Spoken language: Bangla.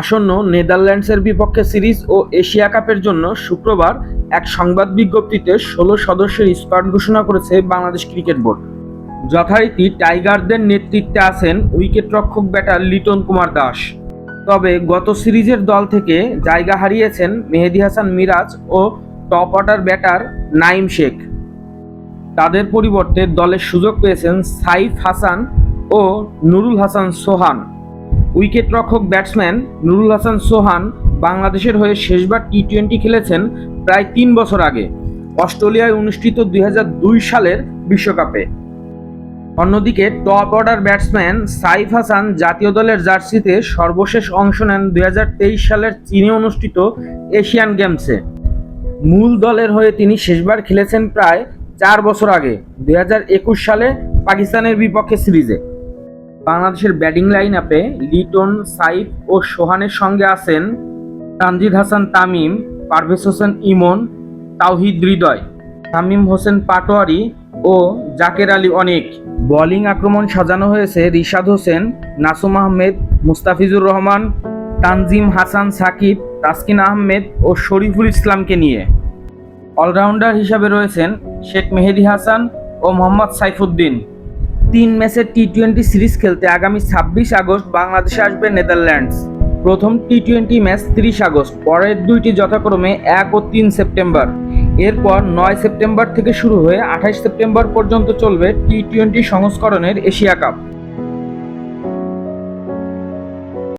আসন্ন নেদারল্যান্ডসের বিপক্ষে সিরিজ ও এশিয়া কাপের জন্য শুক্রবার এক সংবাদ বিজ্ঞপ্তিতে ষোলো সদস্যের স্কোয়াড ঘোষণা করেছে বাংলাদেশ ক্রিকেট বোর্ড। যথারীতি টাইগারদের নেতৃত্বে আছেন উইকেটরক্ষক ব্যাটার লিটন কুমার দাস। তবে গত সিরিজের দল থেকে জায়গা হারিয়েছেন মেহেদি হাসান মিরাজ ও top order batter Naim Sheikh. তাদের পরিবর্তে দলের সুযোগ পেয়েছেন সাইফ হাসান ও নুরুল হাসান সোহান। উইকেট রক্ষক ব্যাটসম্যান নুরুল হাসান সোহান বাংলাদেশের হয়ে শেষবার টি টোয়েন্টি খেলেছেন প্রায় তিন বছর আগে, অস্ট্রেলিয়ায় অনুষ্ঠিত দুই হাজার দুই সালের বিশ্বকাপে। অন্যদিকে top order batsman Saif Hasan জাতীয় দলের জার্সিতে সর্বশেষ অংশ নেন দুই হাজার তেইশ সালের চীনে অনুষ্ঠিত এশিয়ান গেমসে। মূল দলের হয়ে তিনি শেষবার খেলেছেন প্রায় চার বছর আগে দু হাজার একুশ সালে পাকিস্তানের বিপক্ষে সিরিজে। বাংলাদেশের ব্যাটিং লাইন আপে লিটন, সাইফ ও সোহানের সঙ্গে আছেন তানজিদ হাসান, তামিম, পারভেজ হোসেন, ইমন, তাওহিদ হৃদয় তামিম হোসেন পাটোয়ারি ও জাকের আলী অনেক। বোলিং আক্রমণ সাজানো হয়েছে রিশাদ হোসেন, নাসুম আহমেদ, মুস্তাফিজুর রহমান, তানজিম হাসান, সাকিব, তাসকিন আহমেদ ও শরীফুল ইসলামকে নিয়ে। অলরাউন্ডার হিসাবে রয়েছেন শেখ মেহেদি হাসান ও মোহাম্মদ সাইফুদ্দিন। তিন ম্যাচের টি টোয়েন্টি সিরিজ খেলতে আগামী ছাব্বিশ আগস্ট বাংলাদেশে আসবে নেদারল্যান্ডস। প্রথম টি টোয়েন্টি ম্যাচ তিরিশ আগস্ট, পরের দুইটি যথাক্রমে এক ও তিন সেপ্টেম্বর। এরপর নয় সেপ্টেম্বর থেকে শুরু হয়ে আঠাশ সেপ্টেম্বর পর্যন্ত চলবে টি টোয়েন্টি সংস্করণের এশিয়া কাপ।